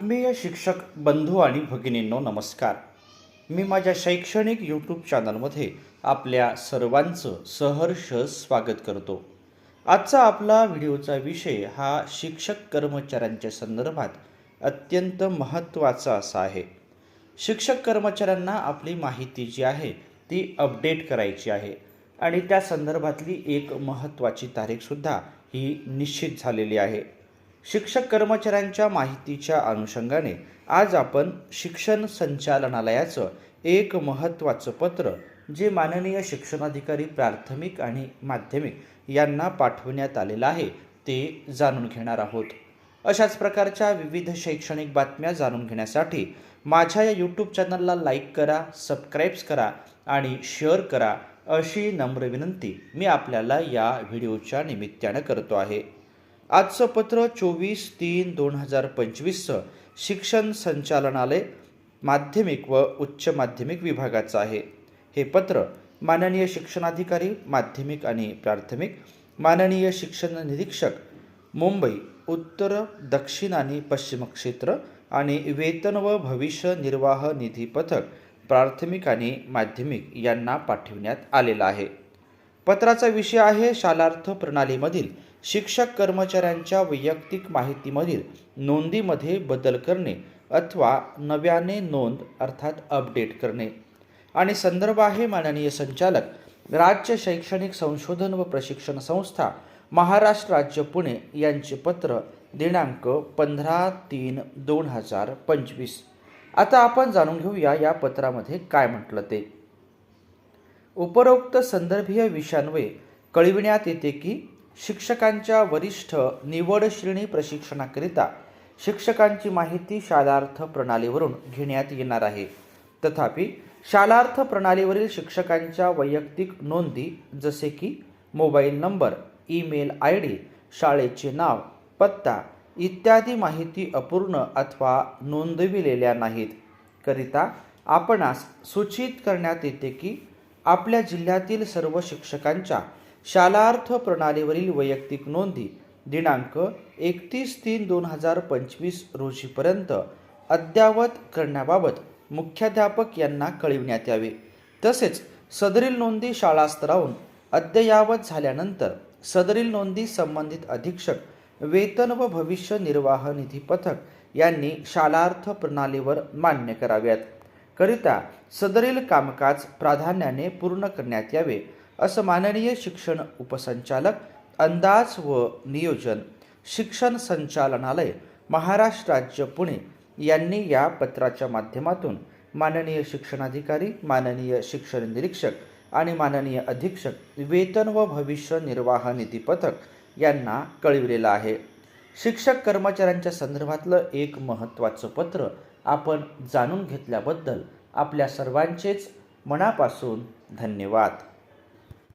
आत्मीय शिक्षक बंधू आणि भगिनींनो नमस्कार. मी माझ्या शैक्षणिक यूट्यूब चॅनलमध्ये आपल्या सर्वांचं सहर्ष स्वागत करतो. आजचा आपला व्हिडिओचा विषय हा शिक्षक कर्मचाऱ्यांच्या संदर्भात अत्यंत महत्त्वाचा असा आहे. शिक्षक कर्मचाऱ्यांना आपली माहिती जी आहे ती अपडेट करायची आहे आणि त्या संदर्भातली एक महत्त्वाची तारीखसुद्धा ही निश्चित झालेली आहे. शिक्षक कर्मचाऱ्यांच्या माहितीच्या अनुषंगाने आज आपण शिक्षण संचालनालयाचं एक महत्त्वाचं पत्र जे माननीय शिक्षणाधिकारी प्राथमिक आणि माध्यमिक यांना पाठवण्यात आलेलं आहे ते जाणून घेणार आहोत. अशाच प्रकारच्या विविध शैक्षणिक बातम्या जाणून घेण्यासाठी माझ्या या यूट्यूब चॅनलला लाईक करा सबस्क्राईब्स करा आणि शेअर करा अशी नम्र विनंती मी आपल्याला या व्हिडिओच्या निमित्तानं करतो आहे. आजचं पत्र चोवीस तीन दोन हजार पंचवीसचं शिक्षण संचालनालय माध्यमिक व उच्च माध्यमिक विभागाचं आहे. हे पत्र माननीय शिक्षणाधिकारी माध्यमिक आणि प्राथमिक माननीय शिक्षण निरीक्षक मुंबई उत्तर दक्षिण आणि पश्चिम क्षेत्र आणि वेतन व भविष्य निर्वाह निधी पथक प्राथमिक आणि माध्यमिक यांना पाठविण्यात आलेला आहे. पत्राचा विषय आहे शालार्थ प्रणालीमधील शिक्षक कर्मचाऱ्यांच्या वैयक्तिक माहितीमधील नोंदीमध्ये बदल करणे अथवा नव्याने नोंद अर्थात अपडेट करणे. आणि संदर्भ आहे माननीय संचालक राज्य शैक्षणिक संशोधन व प्रशिक्षण संस्था महाराष्ट्र राज्य पुणे यांचे पत्र दिनांक पंधरा तीन दोन हजार पंचवीस. आता आपण जाणून घेऊया या पत्रामध्ये काय म्हटलं ते. उपरोक्त संदर्भीय विषयांवे कळविण्यात येते की शिक्षकांच्या वरिष्ठ निवड श्रेणी प्रशिक्षणाकरिता शिक्षकांची माहिती शालार्थ प्रणालीवरून घेण्यात येणार आहे. तथापि शालार्थ प्रणालीवरील शिक्षकांच्या वैयक्तिक नोंदी जसे की mobile number email I D शाळेचे नाव पत्ता इत्यादी माहिती अपूर्ण अथवा नोंदविलेल्या नाहीत. करिता आपणास सूचित करण्यात येते की आपल्या जिल्ह्यातील सर्व शिक्षकांच्या शालार्थ प्रणालीवरील वैयक्तिक नोंदी दिनांक एकतीस तीन दोन हजार पंचवीस रोजीपर्यंत अद्ययावत करण्याबाबत मुख्याध्यापक यांना कळविण्यात यावे. तसेच सदरील नोंदी शाळा स्तरावून अद्ययावत झाल्यानंतर सदरील नोंदी संबंधित अधीक्षक वेतन व भविष्य निर्वाह निधी पथक यांनी शालार्थ प्रणालीवर मान्य कराव्यात. करिता सदरील कामकाज प्राधान्याने पूर्ण करण्यात यावे असं माननीय शिक्षण उपसंचालक अंदाज व नियोजन शिक्षण संचालनालय महाराष्ट्र राज्य पुणे यांनी या पत्राच्या माध्यमातून माननीय शिक्षणाधिकारी माननीय शिक्षण निरीक्षक आणि माननीय अधीक्षक वेतन व भविष्य निर्वाह निधी पथक यांना कळविलेलं आहे. शिक्षक कर्मचाऱ्यांच्या संदर्भातलं एक महत्त्वाचं पत्र आपण जाणून घेतल्याबद्दल आपल्या सर्वांचेच मनापासून धन्यवाद.